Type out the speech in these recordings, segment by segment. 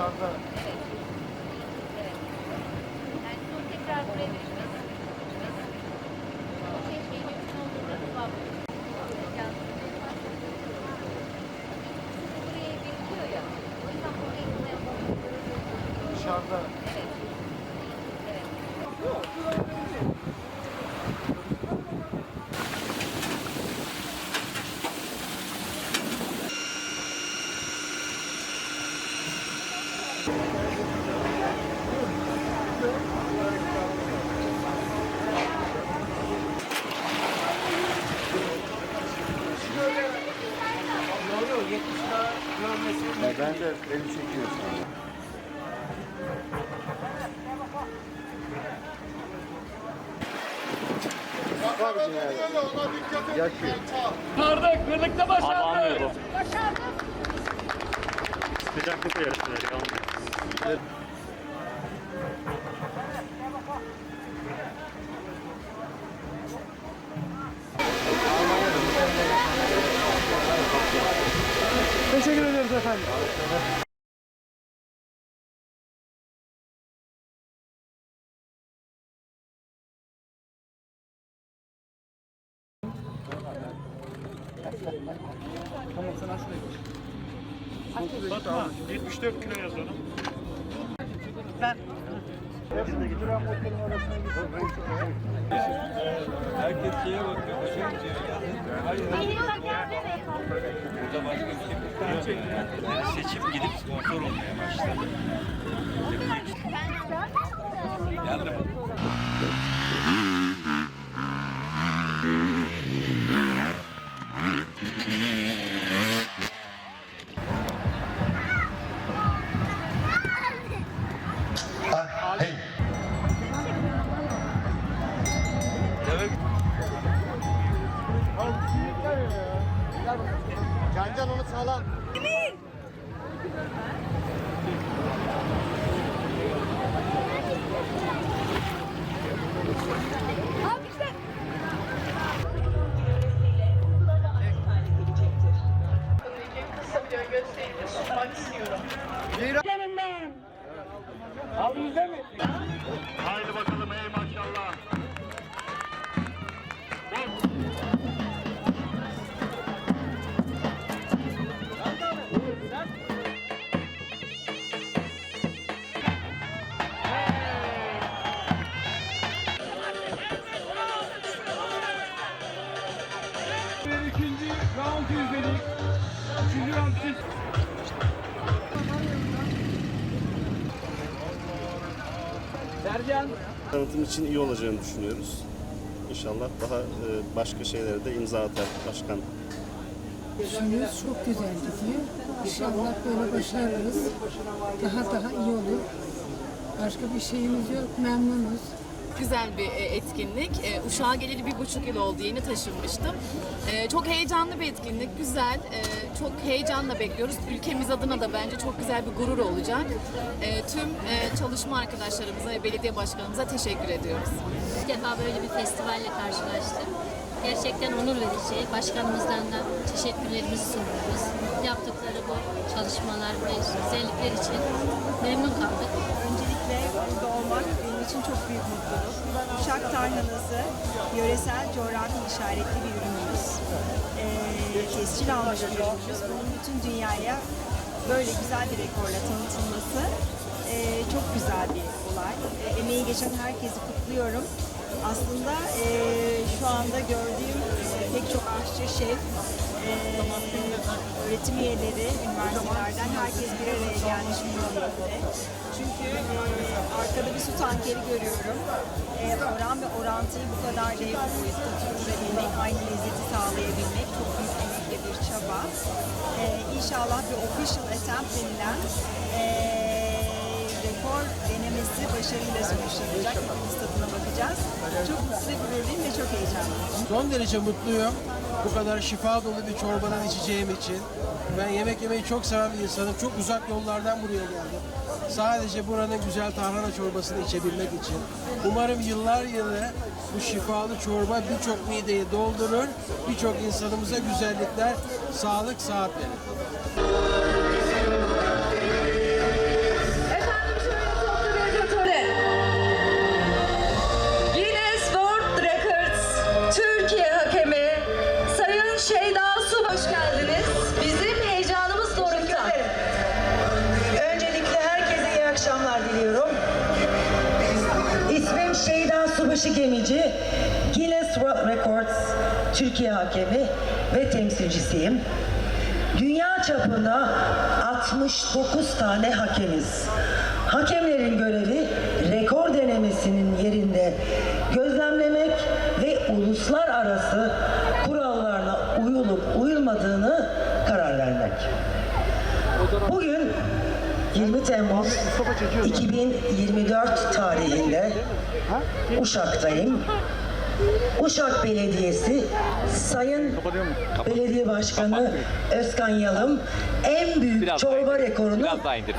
aşağıda Var yani. Yakıyor. Başardık, birlikte başardık. Bu. Sıcaklıkla yarıştıracak anlıyor. Teşekkür ederiz efendim. Seçim gidip sponsor olmaya başladı. Geldi Haydi bakalım ey maşallah. İkinci round izledik. Sercan. tanıtım için iyi olacağını düşünüyoruz. İnşallah daha e, başka şeylere de imza atar başkan. İşimiz çok güzel gidiyor. İnşallah böyle başarırız. Daha daha iyi olur. Başka bir şeyimiz yok. Memnunuz. Güzel bir e, etkinlik. E, Uşak'a geleli bir buçuk yıl oldu. Yeni taşınmıştım. E, Çok heyecanlı bir etkinlik. Güzel. Çok heyecanla bekliyoruz. Ülkemiz adına da bence çok güzel bir gurur olacak. Tüm çalışma arkadaşlarımıza ve belediye başkanımıza teşekkür ediyoruz. İlk defa böyle bir festivalle karşılaştım. Gerçekten onur verici. Başkanımızdan da teşekkürlerimizi sunuyoruz. Yaptıkları bu çalışmalar ve güzellikler için memnun kaldık. İçin çok büyük mutluluk. Uşak tarhanası yöresel coğrafi işaretli bir ürünümüz. Ee, tescil almış bir ürünümüz. Bunun bütün dünyaya böyle güzel bir rekorla tanıtılması ee, çok güzel bir olay. Ee, emeği geçen herkesi kutluyorum. Aslında ee, şu anda gördüğüm ee, pek çok aşçı, şef, öğretim üyeleri, üniversitelerden herkes bir araya gelmiş vaziyette. Çünkü e, arkada bir su tankeri görüyorum. E, oran ve orantıyı bu kadar dev boyutta tutturabilmek, aynı lezzeti sağlayabilmek çok büyük emek ve bir çaba. E, inşallah bir official attempt denilen e, rekor denemesi başarıyla sonuçlanacak. Hepimiz tadına bakacağız. Çok mutlu gururluyum ve çok heyecanlıyım. Son derece mutluyum. Bu kadar şifa dolu bir çorbadan içeceğim için. Ben yemek yemeyi çok seven bir insanım. Çok uzak yollardan buraya geldim. Sadece buranın güzel tarhana çorbasını içebilmek için. Umarım yıllar yılı bu şifalı çorba birçok mideyi doldurur, birçok insanımıza güzellikler, sağlık, sıhhat verir. Subaşı Gemici, Guinness World Records Türkiye hakemi ve temsilcisiyim. Dünya çapında 69 tane hakemiz. Hakemlerin görevi rekor denemesinin yerinde gözlemlemek ve uluslararası kurallarına uyulup uyulmadığını karar vermek. Bugün 20 Temmuz 2024 tarihinde Uşak'tayım. Uşak Belediyesi Sayın Belediye Başkanı Özkan Yalım en büyük çorba rekorunu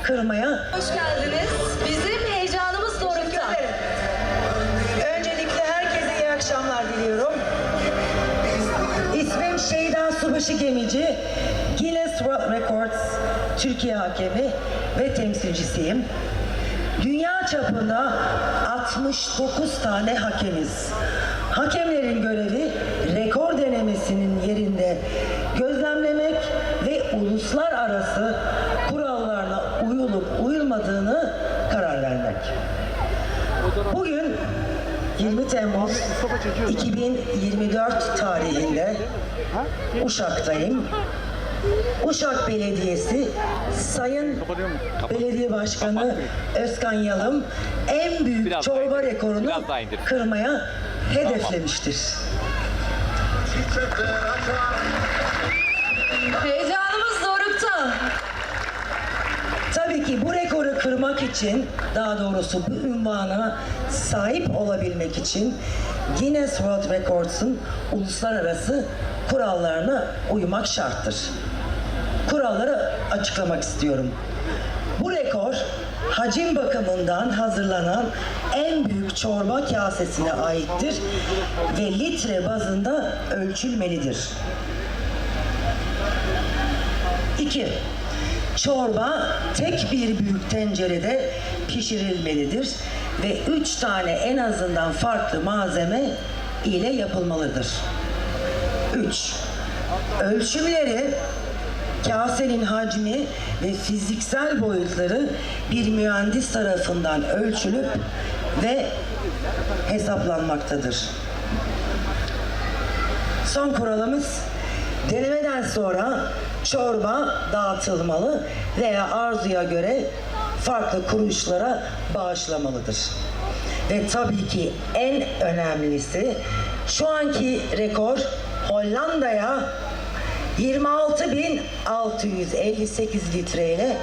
kırmaya Hoş geldiniz. Bizim heyecanımız dorukta. Öncelikle herkese iyi akşamlar diliyorum. İsmim Şeyda Subaşı Gemici, Guinness World Records Türkiye hakemi ve temsilcisiyim. Dünya çapında 69 tane hakemiz. Hakemlerin görevi rekor denemesinin yerinde gözlemlemek ve uluslararası kurallarına uyulup uyulmadığını karar vermek. Bugün 20 Temmuz 2024 tarihinde Uşak'tayım. Uşak Belediyesi Sayın Belediye Başkanı Özkan Yalım en büyük çorba rekorunu kırmaya hedeflemiştir. Heyecanımız dorukta. Tabii ki bu rekoru kırmak için, daha doğrusu bu ünvana sahip olabilmek için Guinness World Records'un uluslararası kurallarına uymak şarttır. Kuralları açıklamak istiyorum. Bu rekor hacim bakımından hazırlanan en büyük çorba kasesine aittir ve litre bazında ölçülmelidir. 2. Çorba tek bir büyük tencerede pişirilmelidir ve üç tane en azından farklı malzeme ile yapılmalıdır. 3. Ölçümleri kasenin hacmi ve fiziksel boyutları bir mühendis tarafından ölçülüp ve hesaplanmaktadır. Son kuralımız denemeden sonra çorba dağıtılmalı veya arzuya göre farklı kuruluşlara bağışlamalıdır. Ve tabii ki en önemlisi şu anki rekor Hollanda'ya 26.658 litreyle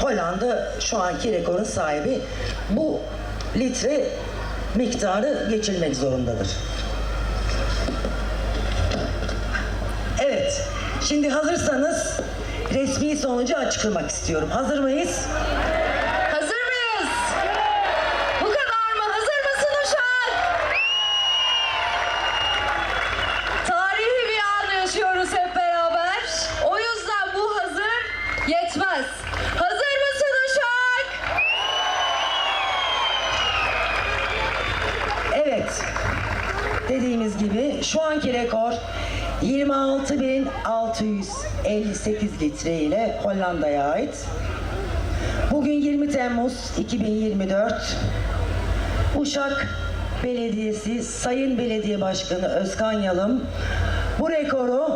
Hollanda şu anki rekorun sahibi. Bu litre miktarı geçilmek zorundadır. Evet. Şimdi hazırsanız resmi sonucu açıklamak istiyorum. Hazır mıyız? Hazır mıyız? Bu kadar mı? Hazır mısın Uşak? Tarihi bir an yaşıyoruz hep beraber. O yüzden bu hazır yetmez. Hazır mısın Uşak? Evet. Dediğimiz gibi şu anki rekor 26.658 litre ile Hollanda'ya ait. Bugün 20 Temmuz 2024. Uşak Belediyesi Sayın Belediye Başkanı Özkan Yalım bu rekoru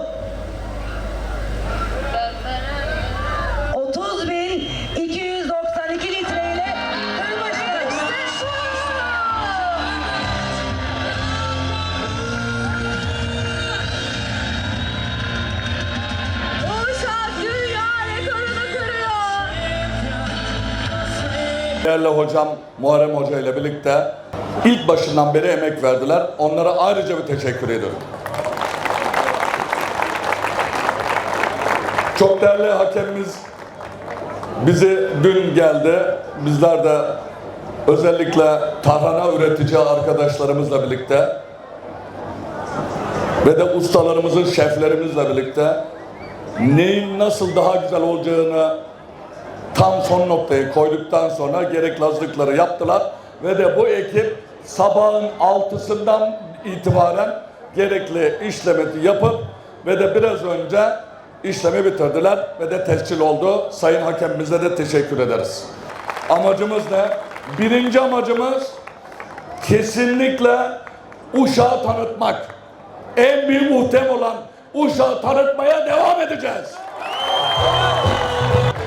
Değerli hocam Muharrem Hoca ile birlikte ilk başından beri emek verdiler. Onlara ayrıca bir teşekkür ediyorum. Çok değerli hakemimiz bizi dün geldi. Bizler de özellikle tarhana üretici arkadaşlarımızla birlikte ve de ustalarımızın, şeflerimizle birlikte neyin nasıl daha güzel olacağını tam son noktayı koyduktan sonra gerekli hazırlıkları yaptılar ve de bu ekip sabahın altısından itibaren gerekli işlemi yapıp ve de biraz önce işlemi bitirdiler ve de tescil oldu. Sayın hakemimize de teşekkür ederiz. Amacımız ne? Birinci amacımız kesinlikle Uşak'ı tanıtmak. En büyük muhtem olan Uşak'ı tanıtmaya devam edeceğiz.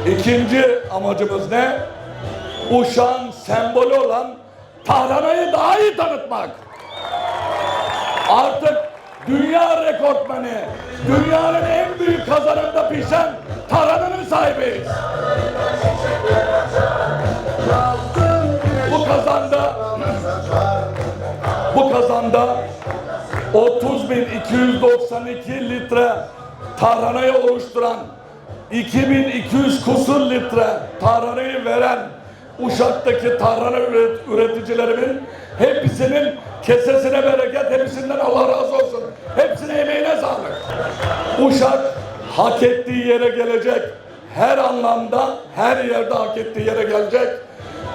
İkinci amacımız ne? Uşak'ın sembolü olan Tahrana'yı daha iyi tanıtmak. Artık dünya rekortmeni, dünyanın en büyük kazanında pişen Tahrana'nın sahibiyiz. Bu kazanda bu kazanda 30.292 litre tarhanayı oluşturan 2200 kusur litre tarhanayı veren Uşak'taki tarhana üret- üreticilerimin hepsinin kesesine bereket, hepsinden Allah razı olsun. Hepsine emeğine sağlık. Uşak hak ettiği yere gelecek. Her anlamda, her yerde hak ettiği yere gelecek.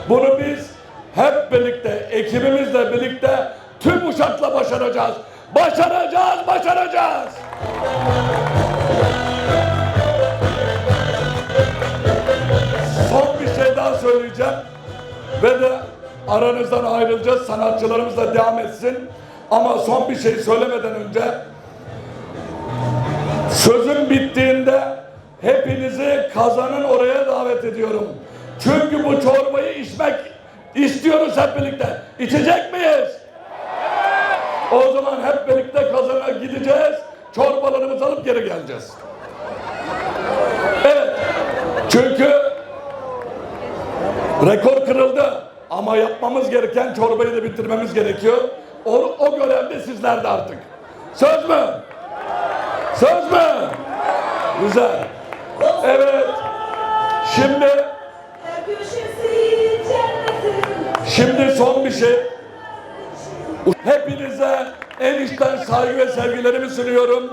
Bunu biz hep birlikte, ekibimizle birlikte tüm Uşak'la başaracağız. Başaracağız, başaracağız. Söyleyeceğim. Ve de aranızdan ayrılacağız. Sanatçılarımız da devam etsin. Ama son bir şey söylemeden önce sözüm bittiğinde hepinizi kazanın oraya davet ediyorum. Çünkü bu çorbayı içmek istiyoruz hep birlikte. İçecek miyiz? O zaman hep birlikte kazana gideceğiz. Çorbalarımızı alıp geri geleceğiz. Evet. Çünkü rekor kırıldı. Ama yapmamız gereken çorbayı da bitirmemiz gerekiyor. O, o görevde sizlerde artık. Söz mü? Söz mü? Güzel. Evet. Şimdi Şimdi son bir şey. Hepinize en içten saygı ve sevgilerimi sunuyorum.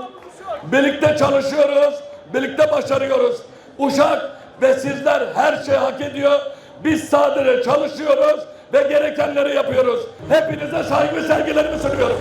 Birlikte çalışıyoruz, birlikte başarıyoruz. Uşak ve sizler her şeyi hak ediyor. Biz sadece çalışıyoruz ve gerekenleri yapıyoruz. Hepinize saygı sevgilerimi sunuyorum.